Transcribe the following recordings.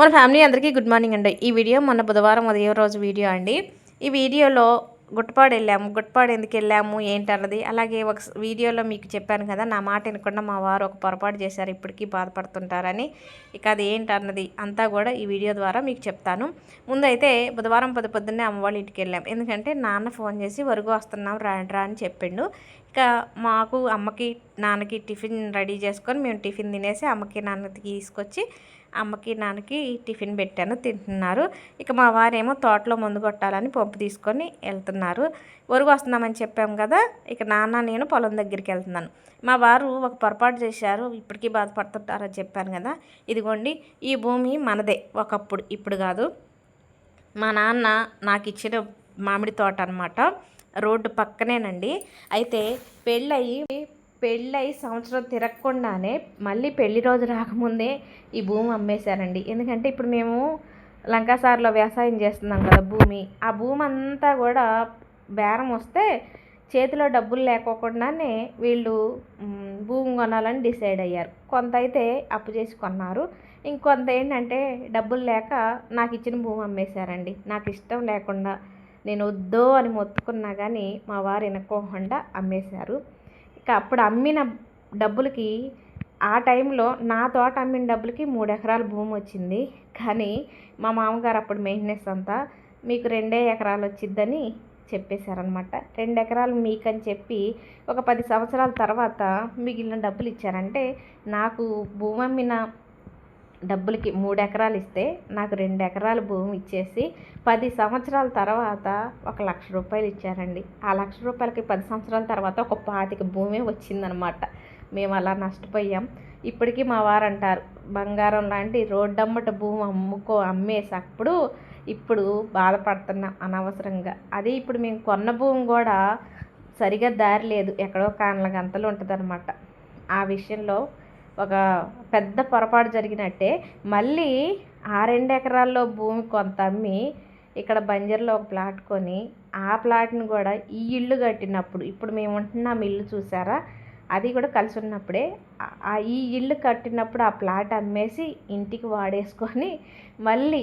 మన ఫ్యామిలీ అందరికీ good morning అండి. ఈ వీడియో మొన్న బుధవారం ఉదయం రోజు వీడియో అండి. ఈ వీడియోలో గుట్టపాడు వెళ్ళాము గుట్టపాడు ఎందుకు వెళ్ళాము ఏంటన్నది అలాగే ఒక వీడియోలో మీకు చెప్పాను కదా నా మాట వినకుండా మా వారు ఒక పొరపాటు చేశారు ఇప్పటికీ బాధపడుతుంటారని. ఇక అది ఏంటన్నది అంతా కూడా ఈ వీడియో ద్వారా మీకు చెప్తాను. ముందైతే బుధవారం పొద్దు పొద్దున్నే అమ్మ వాళ్ళ ఇంటికి వెళ్ళాం. ఎందుకంటే నాన్న ఫోన్ చేసి వరుగు వస్తున్నాం రా అని చెప్పిండు. ఇక మాకు అమ్మకి నాన్నకి టిఫిన్ రెడీ చేసుకొని మేము టిఫిన్ తినేసి అమ్మకి నాన్నకి తీసుకొచ్చి అమ్మకి నాన్నకి టిఫిన్ పెట్టాను తింటున్నారు. ఇక మా వారేమో తోటలో ముందు కొట్టాలని పంపు తీసుకొని వెళ్తున్నారు. ఒరుగు వస్తున్నామని చెప్పాం కదా ఇక నాన్న నేను పొలం దగ్గరికి వెళ్తున్నాను. మా వారు ఒక పొరపాటు చేశారు ఇప్పటికీ బాధపడుతుంటారని చెప్పాను కదా. ఇదిగోండి ఈ భూమి మనదే ఒకప్పుడు ఇప్పుడు కాదు. మా నాన్న నాకు ఇచ్చిన మామిడి తోట అనమాట రోడ్డు పక్కనేనండి. అయితే పెళ్ళయి పెళ్ళై సంవత్సరం తిరగకుండానే మళ్ళీ పెళ్ళి రోజు రాకముందే ఈ భూమి అమ్మేశారండి. ఎందుకంటే ఇప్పుడు మేము లంకాసార్లో వ్యవసాయం చేస్తున్నాం కదా భూమి. ఆ భూమి అంతా కూడా బేరం వస్తే చేతిలో డబ్బులు లేకోకుండానే వీళ్ళు భూమి కొనాలని డిసైడ్ అయ్యారు. కొంత అయితే అప్పు చేసి కొన్నారు. ఇంకొంత ఏంటంటే డబ్బులు లేక నాకు ఇచ్చిన భూమి అమ్మేశారండి. నాకు ఇష్టం లేకుండా నేను వద్దో అని మొత్తుకున్నా కానీ మా వారు వినుకోకుండా అమ్మేశారు. అప్పుడు అమ్మిన డబ్బులకి ఆ టైంలో నా తోట అమ్మిన డబ్బులకి మూడు ఎకరాల భూమి వచ్చింది. కానీ మా మామగారు అప్పుడు మెయింటెనెన్స్ అంతా మీకు రెండే ఎకరాలు వచ్చిద్దని చెప్పేశారనమాట రెండు ఎకరాలు మీకని చెప్పి ఒక పది సంవత్సరాల తర్వాత మిగిలిన డబ్బులు ఇచ్చారంటే నాకు భూమి అమ్మిన డబ్బులకి మూడు ఎకరాలు ఇస్తే నాకు రెండు ఎకరాల భూమి ఇచ్చేసి పది సంవత్సరాల తర్వాత ఒక లక్ష రూపాయలు ఇచ్చారండి. ఆ లక్ష రూపాయలకి పది సంవత్సరాల తర్వాత ఒక పాతిక భూమి వచ్చిందనమాట. మేము అలా నష్టపోయాం. ఇప్పటికీ మా వారు అంటారు బంగారం లాంటి రోడ్డమ్మట భూమి అమ్ముకో అమ్మేసప్పుడు ఇప్పుడు బాధపడుతున్నాం అనవసరంగా. అదే ఇప్పుడు మేము కొన్న భూమి కూడా సరిగా దారి లేదు. ఎక్కడో కానల గంతలు ఉంటుందన్నమాట ఆ విషయంలో ఒక పెద్ద పొరపాటు జరిగినట్టే మళ్ళీ ఆ రెండు ఎకరాల్లో భూమి కొంత అమ్మి ఇక్కడ బంజర్లో ఒక ప్లాట్ కొని ఆ ప్లాట్ని కూడా ఈ ఇల్లు కట్టినప్పుడు ఇప్పుడు మేము ఉంటున్నాం ఇల్లు చూసారా? అది కూడా కలిసి ఉన్నప్పుడే ఆ- ఆ ఈ ఇల్లు కట్టినప్పుడు ఆ ప్లాట్ అమ్మేసి ఇంటికి వాడేసుకొని మళ్ళీ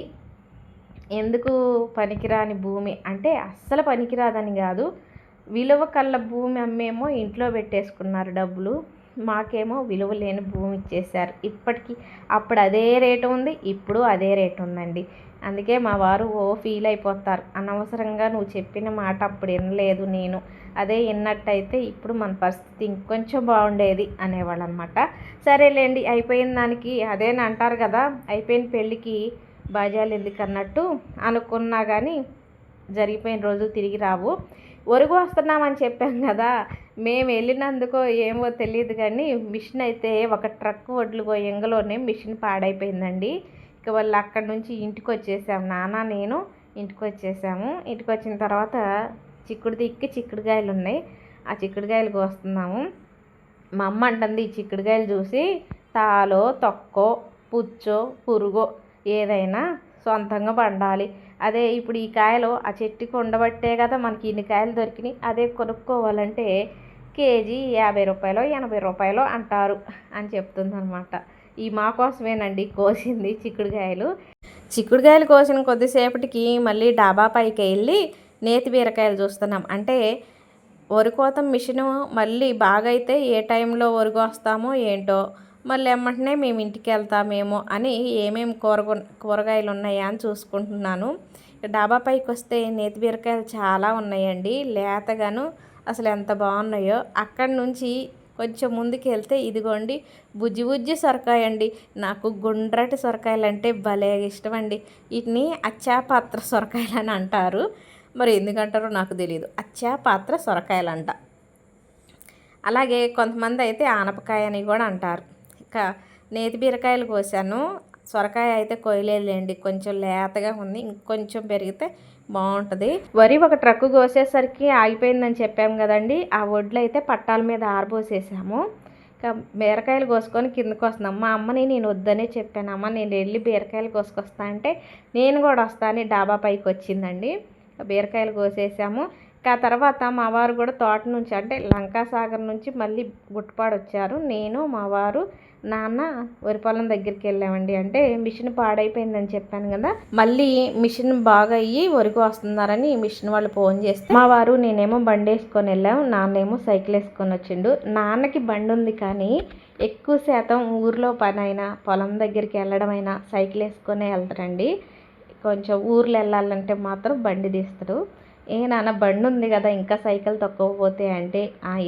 ఎందుకు పనికిరాని భూమి? అంటే అస్సలు పనికిరాదని కాదు. విలువ కళ్ళ భూమి అమ్మేమో ఇంట్లో పెట్టేసుకున్నారు డబ్బులు. మాకేమో విలువ లేని భూమి ఇచ్చేశారు. ఇప్పటికీ అప్పుడు అదే రేటు ఉంది ఇప్పుడు అదే రేటు ఉందండి. అందుకే మా వారు ఓ ఫీల్ అయిపోతారు. అనవసరంగా నువ్వు చెప్పిన మాట అప్పుడు వినలేదు నేను. అదే విన్నట్టయితే ఇప్పుడు మన పరిస్థితి ఇంకొంచెం బాగుండేది అనేవాళ్ళు అనమాట సరేలేండి అయిపోయిన దానికి అదేని అంటారు కదా అయిపోయిన పెళ్ళికి బాజాలు ఎందుకు అన్నట్టు అనుకున్నా కానీ జరిగిపోయిన రోజు తిరిగి రావు. ఒరుగు వస్తున్నామని చెప్పాం కదా. మేము వెళ్ళినందుకో ఏమో తెలియదు కానీ మిషన్ అయితే ఒక ట్రక్ వడ్లు పోయంగలోనే మిషన్ పాడైపోయిందండి. ఇక వాళ్ళు అక్కడి నుంచి ఇంటికి వచ్చేసాము. నాన్న నేను ఇంటికి వచ్చేసాము. ఇంటికి వచ్చిన తర్వాత చిక్కుడు దిక్కి చిక్కుడుకాయలు ఉన్నాయి. ఆ చిక్కుడుకాయలు కోస్తున్నాము. మా అమ్మ అంటుంది ఈ చిక్కుడుకాయలు చూసి తాలో తొక్కో పుచ్చో పురుగో ఏదైనా సొంతంగా పండాలి. అదే ఇప్పుడు ఈ కాయలు ఆ చెట్టుకి ఉండబట్టే కదా మనకి ఇన్ని కాయలు దొరికినాయి. అదే కొనుక్కోవాలంటే కేజీ యాభై రూపాయలు ఎనభై రూపాయలు అంటారు అని చెప్తుంది అనమాట ఈ మా కోసమేనండి కోసింది చిక్కుడుకాయలు. చిక్కుడుకాయలు కోసిన కొద్దిసేపటికి మళ్ళీ డాబా పైకి వెళ్ళి నేతి బీరకాయలు చూస్తున్నాం. అంటే వరి కోత మిషను మళ్ళీ బాగైతే ఏ టైంలో వరిగో వస్తామో ఏంటో మళ్ళీ ఎమ్మటనే మేము ఇంటికి వెళ్తామేమో అని ఏమేమి కూరగా కూరగాయలు ఉన్నాయా అని చూసుకుంటున్నాను. డాబా పైకి వస్తే నేతి బీరకాయలు చాలా ఉన్నాయండి. లేతగాను అసలు ఎంత బాగున్నాయో. అక్కడి నుంచి కొంచెం ముందుకు వెళ్తే ఇదిగోండి బుజ్జి బుజ్జి సొరకాయ అండి నాకు గుండ్రటి సొరకాయలు అంటే భలే ఇష్టం అండి వీటిని అచ్చాపాత్ర సొరకాయలు అని అంటారు. మరి ఎందుకంటారో నాకు తెలియదు అచ్చాపాత్ర సొరకాయలు అంట అలాగే కొంతమంది అయితే ఆనపకాయ అని కూడా అంటారు. నేతి బీరకాయలు కోసాను. సొరకాయ అయితే కొయ్యలేదులేండి. కొంచెం లేతగా ఉంది. ఇంకొంచెం పెరిగితే బాగుంటుంది. వరి ఒక ట్రక్కు కోసేసరికి ఆగిపోయిందని చెప్పాం కదండి. ఆ వడ్లు అయితే పట్టాల మీద ఆరబోసేసాము. ఇంకా బీరకాయలు కోసుకొని కిందకు వస్తున్నాం. మా అమ్మని నేను వద్దనే చెప్పాను. అమ్మ నేను వెళ్ళి బీరకాయలు కోసుకొస్తా అంటే నేను కూడా వస్తాను డాబా పైకి వచ్చిందండి. బీరకాయలు కోసేసాము. ఇంకా తర్వాత మా వారు కూడా తోట నుంచి అంటే లంకాసాగర్ నుంచి మళ్ళీ గుట్టపాడు వచ్చారు. నేను మా వారు నాన్న వరి పొలం దగ్గరికి వెళ్ళామండి. అంటే మిషన్ పాడైపోయిందని చెప్పాను కదా మళ్ళీ మిషన్ బాగా అయ్యి వరికి వస్తున్నారని మిషన్ వాళ్ళు ఫోన్ చేస్తే మా వారు నేనేమో బండి వేసుకొని వెళ్ళాం నాన్నేమో సైకిల్ వేసుకొని వచ్చిండు. నాన్నకి బండి ఉంది కానీ ఎక్కువ శాతం ఊర్లో పని అయినా పొలం దగ్గరికి వెళ్ళడం అయినా సైకిల్ వేసుకొని వెళ్తారండి. కొంచెం ఊర్లో వెళ్ళాలంటే మాత్రం బండి తీస్తారు. ఏ నాన్న బండి ఉంది కదా ఇంకా సైకిల్ తక్కువపోతే అంటే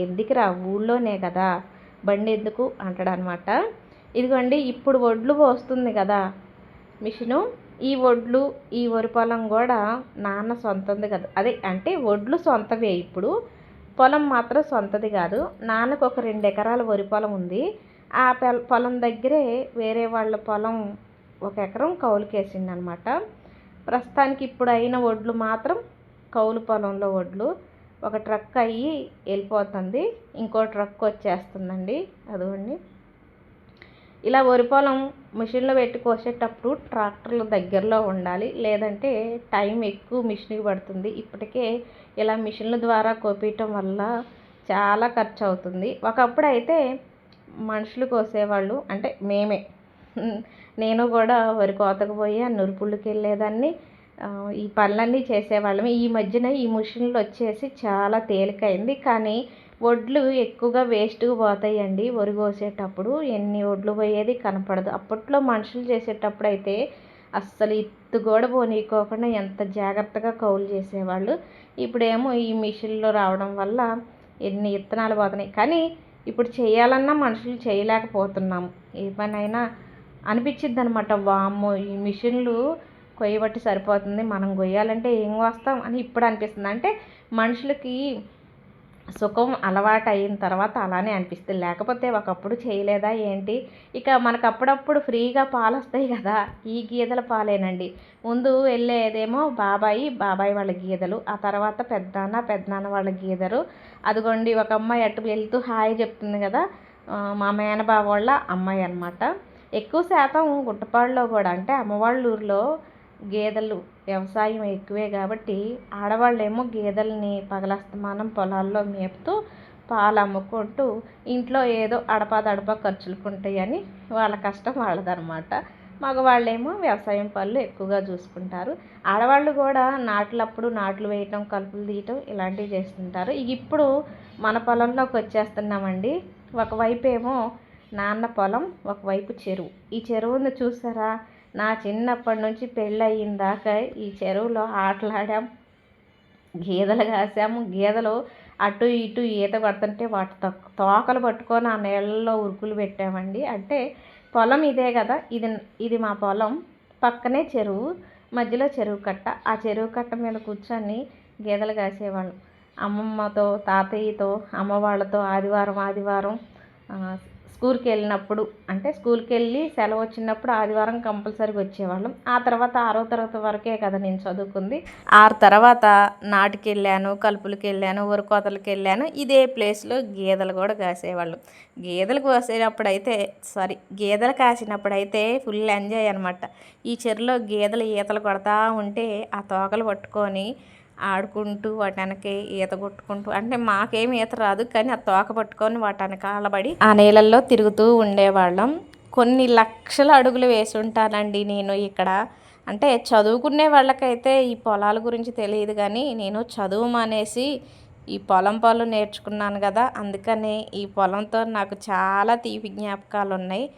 ఎందుకురా ఊళ్ళోనే కదా? బండి ఎందుకు అంటాడు అనమాట ఇదిగోండి ఇప్పుడు వడ్లు పోస్తుంది కదా మిషను ఈ వడ్లు ఈ వరి పొలం కూడా నాన్న సొంతంది కదా. అదే అంటే వడ్లు సొంతవే ఇప్పుడు పొలం మాత్రం సొంతది కాదు. నాన్నకు ఒక రెండు ఎకరాల వరి పొలం ఉంది. ఆ పొలం దగ్గరే వేరే వాళ్ళ పొలం ఒక ఎకరం కౌలుకేసింది అనమాట ప్రస్తుతానికి ఇప్పుడు అయిన వడ్లు మాత్రం కౌలు పొలంలో వడ్లు ఒక ట్రక్ అయ్యి వెళ్ళిపోతుంది. ఇంకో ట్రక్ వచ్చేస్తుందండి. అదిగోండి. ఇలా వరి పొలం మిషన్లో పెట్టి కోసేటప్పుడు ట్రాక్టర్లు దగ్గరలో ఉండాలి. లేదంటే టైం ఎక్కువ మిషన్కి పడుతుంది. ఇప్పటికే ఇలా మిషన్ల ద్వారా కోపించటం వల్ల చాలా ఖర్చు అవుతుంది ఒకప్పుడు అయితే మనుషులు కోసేవాళ్ళు అంటే మేమే. నేను కూడా వరి కోతకు పోయి ఆ నురుపుళ్ళకి వెళ్ళేదాన్ని. ఈ పనులన్నీ చేసేవాళ్ళం ఈ మధ్యన ఈ మిషన్లు వచ్చేసి చాలా తేలికైంది. కానీ వడ్లు ఎక్కువగా వేస్ట్గా పోతాయండి వరి కోసేటప్పుడు. ఎన్ని వడ్లు పోయేది కనపడదు. అప్పట్లో మనుషులు చేసేటప్పుడు అయితే అస్సలు ఇత్తు కూడా పోనీకోకుండా ఎంత జాగ్రత్తగా కౌలు చేసేవాళ్ళు. ఇప్పుడేమో ఈ మిషన్లు రావడం వల్ల ఎన్ని ఇత్తనాలు పోతున్నాయి. కానీ ఇప్పుడు చేయాలన్నా మనుషులు చేయలేకపోతున్నాము ఏ పనైనా అనిపించిద్ది అనమాట వామ్మో ఈ మిషన్లు కొయ్యబట్టి సరిపోతుంది. మనం కొయ్యాలంటే ఏం వస్తాం అని ఇప్పుడు అనిపిస్తుంది. అంటే మనుషులకి సుఖం అలవాటు అయిన తర్వాత అలానే అనిపిస్తుంది. లేకపోతే ఒకప్పుడు చేయలేదా ఏంటి? ఇక మనకు అప్పుడప్పుడు ఫ్రీగా పాలు వస్తాయి కదా. ఈ గీదల పాలేనండి. ముందు వెళ్ళేదేమో బాబాయి బాబాయి వాళ్ళ గీదలు ఆ తర్వాత పెద్దనాన్న పెద్దనాన్న వాళ్ళ గీదలు. అదిగోండి ఒక అమ్మాయి అటు వెళ్తూ హాయ్ చెప్తుంది కదా. మా మేనబావ వాళ్ళ అమ్మాయి అనమాట ఎక్కువ శాతం గుట్టపాడులో కూడా అంటే అమ్మవాళ్ళ ఊరిలో గేదెలు వ్యవసాయం ఎక్కువే కాబట్టి ఆడవాళ్ళేమో గేదెలని పగలస్తమానం పొలాల్లో మేపుతూ పాలు అమ్ముకుంటూ ఇంట్లో ఏదో అడపాదడపా ఖర్చులకు ఉంటాయని వాళ్ళ కష్టం వాళ్ళదనమాట. మగవాళ్ళేమో వ్యవసాయం పనులు ఎక్కువగా చూసుకుంటారు. ఆడవాళ్ళు కూడా నాట్లప్పుడు నాట్లు వేయటం కలుపులు తీయటం ఇలాంటివి చేస్తుంటారు. ఇప్పుడు మన పొలంలోకి వచ్చేస్తున్నామండి. ఒకవైపు ఏమో నాన్న పొలం ఒకవైపు చెరువు. ఈ చెరువుని చూసారా? నా చిన్నప్పటి నుంచి పెళ్ళయిన దాకా ఈ చెరువులో ఆటలాడాం గీదలు కాసాము గీదలు అటు ఇటు ఈత కొడుతుంటే వాటి తోకలు పట్టుకొని ఆ నీళ్ళలో ఉరుకులు పెట్టామండి. అంటే పొలం ఇదే కదా ఇది ఇది మా పొలం. పక్కనే చెరువు మధ్యలో చెరువు కట్ట. ఆ చెరువు కట్ట మీద కూర్చొని గీదలు కాసేవాళ్ళం అమ్మమ్మతో తాతయ్యతో అమ్మ వాళ్ళతో ఆదివారం ఆదివారం స్కూల్కి వెళ్ళినప్పుడు అంటే స్కూల్కి వెళ్ళి సెలవు వచ్చినప్పుడు ఆదివారం కంపల్సరీగా వచ్చేవాళ్ళం. ఆ తర్వాత ఆరో తరగతి వరకే కదా నేను చదువుకుంది. ఆరు తర్వాత నాటికి వెళ్ళాను కలుపులకి వెళ్ళాను ఉరకోతలకి వెళ్ళాను ఇదే ప్లేస్లో గేదెలు కూడా కాసేవాళ్ళం. గేదెలు కోసేటప్పుడు అయితే సారీ గేదెలు కాసినప్పుడు అయితే ఫుల్ ఎంజాయ్ అనమాట ఈ చెరులో గేదెలు ఈతలు కొడతా ఉంటే ఆ తోకలు పట్టుకొని ఆడుకుంటూ వాటి ఈత కొట్టుకుంటూ అంటే మాకేం ఈత రాదు కానీ ఆ తోక పట్టుకొని వాటి వెనకాలబడి ఆ నీళ్ళల్లో తిరుగుతూ ఉండేవాళ్ళం. కొన్ని లక్షల అడుగులు వేసి ఉంటానండి నేను ఇక్కడ. అంటే చదువుకునే వాళ్ళకైతే ఈ పొలాల గురించి తెలియదు కానీ నేను చదువు మానేసి ఈ పొలం పనులు నేర్చుకున్నాను కదా అందుకనే ఈ పొలంతో నాకు చాలా తీపి జ్ఞాపకాలు ఉన్నాయి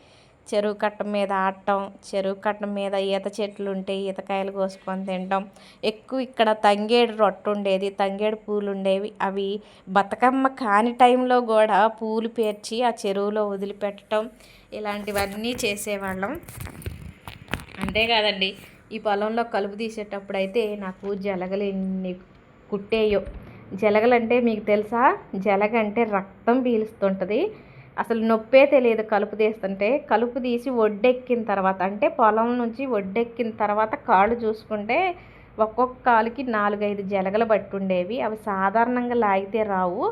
చెరువు కట్ట మీద ఆడటం చెరువు కట్ట మీద ఈత చెట్లు ఉంటే ఈతకాయలు కోసుకొని తినటం. ఎక్కువ ఇక్కడ తంగేడు రొట్టు ఉండేది తంగేడు పూలు ఉండేవి అవి బతుకమ్మ కాని టైంలో కూడా పూలు పేర్చి ఆ చెరువులో వదిలిపెట్టడం ఇలాంటివన్నీ చేసేవాళ్ళం. అంతేకాదండి ఈ పొలంలో కలుపు తీసేటప్పుడు అయితే నాకు జలగలు ఎన్ని కుట్టేయో. జలగలంటే మీకు తెలుసా? జలగ అంటే రక్తం పీలుస్తుంటుంది. అసలు నొప్పే తెలియదు కలుపు తీస్తుంటే. కలుపు తీసి ఒడ్డెక్కిన తర్వాత అంటే పొలం నుంచి ఒడ్డెక్కిన తర్వాత కాళ్ళు చూసుకుంటే ఒక్కొక్క కాలుకి నాలుగైదు జలగలు పట్టుండేవి. అవి సాధారణంగా లాగితే రావు.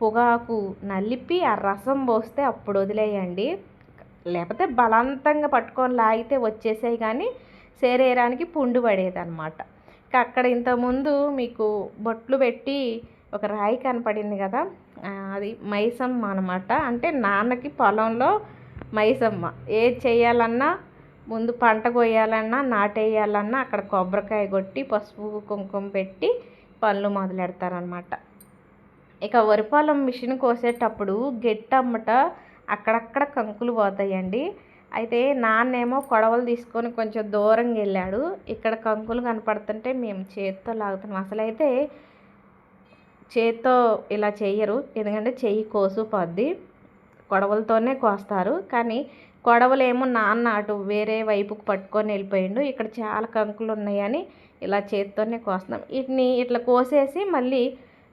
పొగాకు నలిపి ఆ రసం పోస్తే అప్పుడు వదిలేయండి. లేకపోతే బలవంతంగా పట్టుకొని లాగితే వచ్చేసాయి కానీ శరీరానికి పుండు పడేది అనమాట అక్కడ ఇంతకుముందు మీకు బొట్లు పెట్టి ఒక రాయి కనపడింది కదా అది మైసమ్మ అనమాట అంటే నాన్నకి పొలంలో మైసమ్మ. ఏది చేయాలన్నా ముందు పంట కొయ్యాలన్నా నాటేయాలన్నా అక్కడ కొబ్బరికాయ కొట్టి పసుపు కుంకుమ పెట్టి పనులు మొదలెడతారనమాట ఇక వరి పొలం మిషన్ కోసేటప్పుడు గెట్టమ్మట అక్కడక్కడ కంకులు పోతాయండి. అయితే నాన్నేమో కొడవలు తీసుకొని కొంచెం దూరంగా వెళ్ళాడు. ఇక్కడ కంకులు కనపడుతుంటే మేము చేతితో లాగుతున్నాం. అసలైతే చేత్తో ఇలా చేయరు. ఎందుకంటే చెయ్యి కోసు పోద్ది కొడవలతోనే కోస్తారు. కానీ కొడవలేమో నాన్న అటు వేరే వైపుకు పట్టుకొని వెళ్ళిపోయిండు. ఇక్కడ చాలా కంకులు ఉన్నాయని ఇలా చేత్తోనే కోస్తాం వీటిని ఇట్లా కోసేసి మళ్ళీ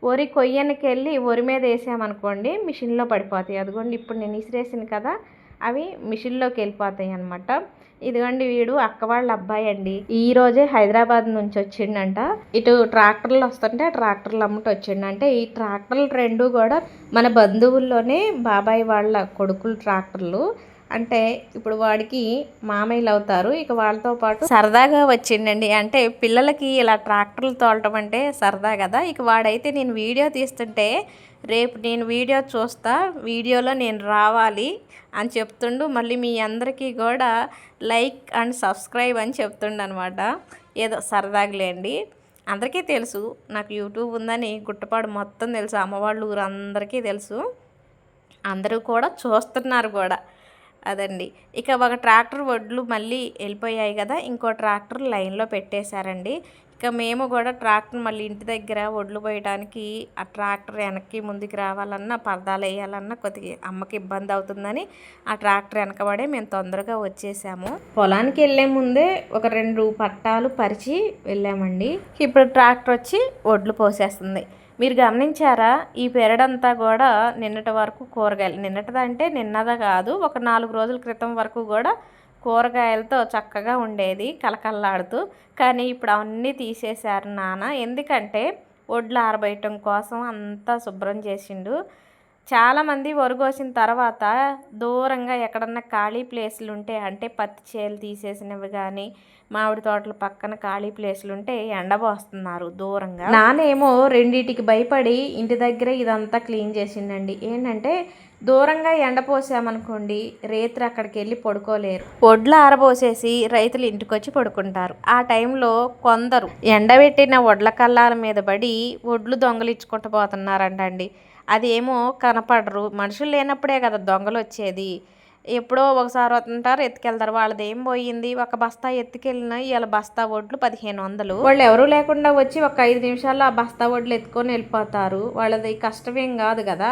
వరి కొయ్యనికి వెళ్ళి వరి మీద వేసామనుకోండి మిషన్లో పడిపోతాయి. అదిగోండి ఇప్పుడు నేను ఇసిరేసాను కదా అవి మిషన్లోకి వెళ్ళిపోతాయి అనమాట ఇదిగోండి వీడు అక్క వాళ్ళ అబ్బాయి అండి. ఈ రోజే హైదరాబాద్ నుంచి వచ్చిండంట. ఇటు ట్రాక్టర్లు వస్తుంటే ట్రాక్టర్లు అమ్మట వచ్చిండంటే. ఈ ట్రాక్టర్లు రెండు కూడా మన బంధువుల్లోనే బాబాయ్ వాళ్ళ కొడుకులు ట్రాక్టర్లు. అంటే ఇప్పుడు వాడికి మామయ్యలు అవుతారు ఇక వాళ్ళతో పాటు సరదాగా వచ్చిండండి. అంటే పిల్లలకి ఇలా ట్రాక్టర్లు తోలటం అంటే సరదా కదా. ఇక వాడైతే నేను వీడియో తీస్తుంటే రేపు నేను వీడియో చూస్తా వీడియోలో నేను రావాలి అని చెప్తుండు. మళ్ళీ మీ అందరికీ కూడా లైక్ అండ్ సబ్స్క్రైబ్ అని చెప్తుండు అనమాట ఏదో సరదాగలేండి. అందరికీ తెలుసు నాకు యూట్యూబ్ ఉందని గుట్టపాడు మొత్తం తెలుసు. అమ్మవాళ్ళ ఊరు అందరికీ తెలుసు. అందరూ కూడా చూస్తున్నారు కూడా. అదండి. ఇక ఒక ట్రాక్టర్ వడ్లు మళ్ళీ వెళ్ళిపోయాయి కదా ఇంకో ట్రాక్టర్ లైన్లో పెట్టేశారండి. ఇక మేము కూడా ట్రాక్టర్ మళ్ళీ ఇంటి దగ్గర వడ్లు పోయడానికి ఆ ట్రాక్టర్ వెనక్కి ముందుకు రావాలన్నా పరదాలు వేయాలన్నా కొద్దిగా అమ్మకి ఇబ్బంది అవుతుందని ఆ ట్రాక్టర్ వెనకబడే మేము తొందరగా వచ్చేసాము. పొలానికి వెళ్ళే ముందే ఒక రెండు పట్టాలు పరిచి వెళ్ళామండి. ఇప్పుడు ట్రాక్టర్ వచ్చి వడ్లు పోసేస్తుంది. మీరు గమనించారా? ఈ పెరడంతా కూడా నిన్నటి వరకు కూరగాయలు నిన్నటిదంటే నిన్నదా కాదు ఒక నాలుగు రోజుల క్రితం వరకు కూడా కూరగాయలతో చక్కగా ఉండేది కలకల్లాడుతూ కానీ ఇప్పుడు అవన్నీ తీసేశారు నాన్న. ఎందుకంటే ఒడ్లు ఆరబయటం కోసం అంతా శుభ్రం చేసిండు. చాలామంది వరిగోసిన తర్వాత దూరంగా ఎక్కడన్నా ఖాళీ ప్లేసులు ఉంటే అంటే పత్తి చేలు తీసేసినవి కానీ మామిడి తోటల పక్కన ఖాళీ ప్లేసులు ఉంటే ఎండబోస్తున్నారు దూరంగా. నానేమో రెండిటికి భయపడి ఇంటి దగ్గర ఇదంతా క్లీన్ చేసిండండి ఏంటంటే దూరంగా ఎండపోసామనుకోండి రైతులు అక్కడికి వెళ్ళి పడుకోలేరు. ఒడ్లు ఆరబోసేసి రైతులు ఇంటికి వచ్చి పడుకుంటారు. ఆ టైంలో కొందరు ఎండబెట్టిన వడ్ల కల్లాల మీద పడి ఒడ్లు దొంగలించుకుంటూ పోతున్నారంటండి. అదేమో కనపడరు. మనుషులు లేనప్పుడే కదా దొంగలు వచ్చేది ఎప్పుడో ఒకసారి వస్తుంటారు ఎత్తుకెళ్తారు. వాళ్ళది ఏం పోయింది? ఒక బస్తా ఎత్తుకెళ్ళిన ఇవాళ బస్తా వడ్లు పదిహేను వందలు వాళ్ళు ఎవరూ లేకుండా వచ్చి ఒక ఐదు నిమిషాల్లో ఆ బస్తా వడ్లు ఎత్తుకొని వెళ్ళిపోతారు. వాళ్ళది కష్టమేం కాదు కదా.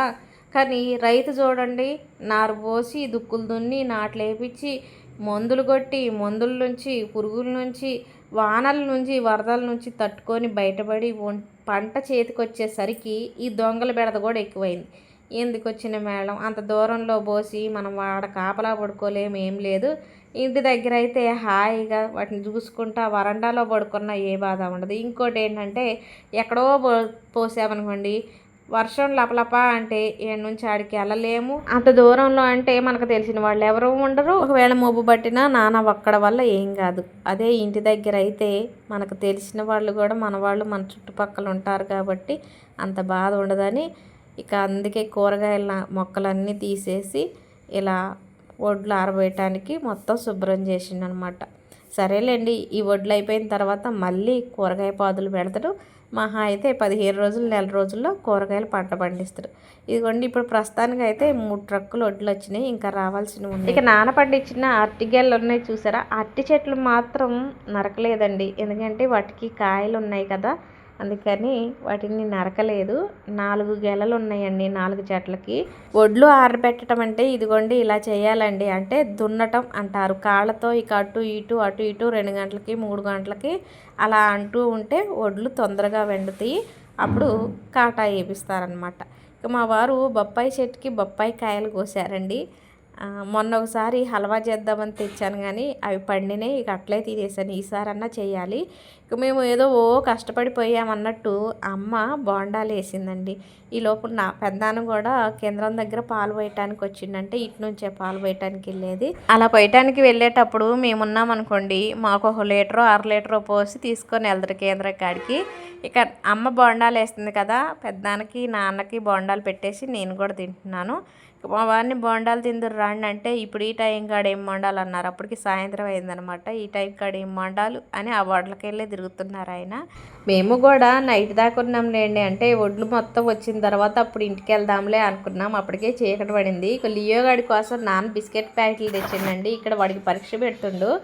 కానీ రైతు చూడండి నారు పోసి దుక్కులు దున్ని నాట్లు వేపించి మందులు కొట్టి మందుల నుంచి పురుగుల నుంచి వానల నుంచి వరదల నుంచి తట్టుకొని బయటపడి పంట చేతికొచ్చేసరికి ఈ దొంగల బెడద కూడా ఎక్కువైంది. ఎందుకు వచ్చిన మేడం? అంత దూరంలో పోసి మనం వాడ కాపలా పడుకోలేము ఏం లేదు. ఇంటి దగ్గర అయితే హాయిగా వాటిని చూసుకుంటా వరండాలో పడుకున్నా ఏ బాధ ఉండదు. ఇంకోటి ఏంటంటే ఎక్కడో పో పోసామనుకోండి వర్షం లపలప అంటే ఏడు నుంచి ఆడికి వెళ్ళలేము. అంత దూరంలో అంటే మనకు తెలిసిన వాళ్ళు ఎవరు ఉండరు. ఒకవేళ మొబ్బు పట్టినా నాన్న ఒక్కడ వల్ల ఏం కాదు. అదే ఇంటి దగ్గర అయితే మనకు తెలిసిన వాళ్ళు కూడా మన వాళ్ళు మన చుట్టుపక్కల ఉంటారు కాబట్టి అంత బాధ ఉండదని ఇక అందుకే కూరగాయల మొక్కలన్నీ తీసేసి ఇలా వడ్లు ఆరబోయటానికి మొత్తం శుభ్రం చేసిండనమాట. సరేలేండి ఈ వడ్లు అయిపోయిన తర్వాత మళ్ళీ కూరగాయ పాదులు పెడతాడు. మహా అయితే పదిహేను రోజులు నెల రోజుల్లో కూరగాయలు పంట పండిస్తారు. ఇదిగోండి ఇప్పుడు ప్రస్తుతానికి అయితే మూడు ట్రక్కులు వడ్లు వచ్చినాయి. ఇంకా రావాల్సినవి ఉన్నాయి. ఇక నాన్న పండించిన అరటిగెళ్ళు ఉన్నాయి చూసారా? అరటి చెట్లు మాత్రం నరకలేదండి. ఎందుకంటే వాటికి కాయలు ఉన్నాయి కదా. అందుకని వాటిని నరకలేదు. నాలుగు గెలలు ఉన్నాయండి నాలుగు చెట్లకి. ఒడ్లు ఆరబెట్టడం అంటే ఇదిగోండి ఇలా చేయాలండి అంటే దున్నటం అంటారు. కాళ్ళతో ఇక అటు ఇటు అటు ఇటు రెండు గంటలకి మూడు గంటలకి అలా అంటూ ఉంటే ఒడ్లు తొందరగా వెండుతాయి. అప్పుడు కాటా వేపిస్తారనమాట ఇక మా వారు బొప్పాయి చెట్టుకి బొప్పాయి కాయలు కోసారండి. మొన్న ఒకసారి హల్వా చేద్దామని తెచ్చాను కానీ అవి పండినాయి ఇక అట్లే తీసేసాను ఈసారన్నా చేయాలి. ఇక మేము ఏదో ఓ కష్టపడిపోయామన్నట్టు అమ్మ బోండాలు వేసిందండి. ఈ లోపు నా పెద్దాను కూడా కేంద్రం దగ్గర పాలు పోయటానికి వచ్చిందంటే ఇటు నుంచే పాలు పోయటానికి వెళ్ళేది. అలా పోయటానికి వెళ్ళేటప్పుడు మేమున్నాం అనుకోండి మాకు ఒక లీటరో అర లీటరో పోసి తీసుకొని వెళ్తారు కేంద్ర కాడికి. ఇక అమ్మ బోండాలు వేస్తుంది కదా పెద్దానికి నాన్నకి బోండాలు పెట్టేసి నేను కూడా తింటున్నాను. మా వారిని బోండాలు తిందురు రాండి అంటే ఇప్పుడు ఈ టైం కాడ ఏం బోండాలు? అన్నారు. అప్పటికి సాయంత్రం అయిందనమాట ఈ టైం కాడ ఏం బోండాలు? అని ఆ వడ్లకి తిరుగుతున్నారు ఆయన. మేము కూడా నైట్ దాకా ఉన్నాం లేండి. అంటే ఒడ్లు మొత్తం వచ్చిన తర్వాత అప్పుడు ఇంటికి వెళ్దాంలే అనుకున్నాం. అప్పటికే చీకటి పడింది. ఇక లియో గాడి కోసం నాన్న బిస్కెట్ ప్యాకెట్లు తెచ్చిండండి. ఇక్కడ వాడికి పరీక్ష పెడుతుండు.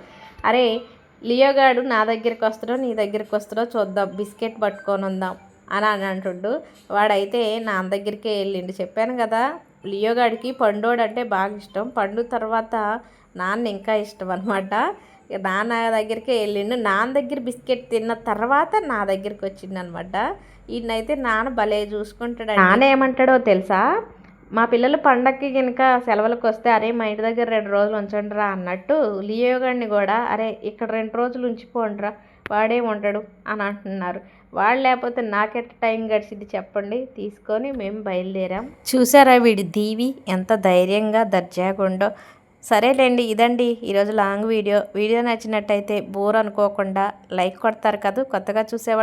అరే లియో గాడు నా దగ్గరికి వస్తాడో నీ దగ్గరికి వస్తాడో చూద్దాం. బిస్కెట్ పట్టుకొని ఉందాం. అని అని అంటుండు. వాడైతే నా దగ్గరికే వెళ్ళిండు. చెప్పాను కదా లియోగాడికి పండోడు అంటే బాగా ఇష్టం. పండు తర్వాత నాన్న ఇంకా ఇష్టం అనమాట నాన్న దగ్గరికే వెళ్ళిండు. నాన్న దగ్గర బిస్కెట్ తిన్న తర్వాత నా దగ్గరికి వచ్చిండు అనమాట ఈయనైతే నాన్న భలే చూసుకుంటాడు నాన్న ఏమంటాడో తెలుసా? మా పిల్లలు పండక్కి కనుక సెలవులకు వస్తే అరే మా ఇంటి దగ్గర రెండు రోజులు ఉంచండి రా అన్నట్టు లియోగాడిని కూడా అరే ఇక్కడ రెండు రోజులు ఉంచిపోండిరా వాడే ఉంటాడు అని అంటున్నారు. వాడు లేకపోతే నాకెట్ట టైం గడిచింది చెప్పండి. తీసుకొని మేము బయలుదేరాం. చూసారా వీడి దీవి? ఎంత ధైర్యంగా దర్జాగుండో సరేలేండి ఇదండి ఈరోజు లాంగ్ వీడియో. వీడియో నచ్చినట్టయితే బోర్ అనుకోకుండా లైక్ కొడతారు కదా. కొత్తగా చూసేవాళ్ళు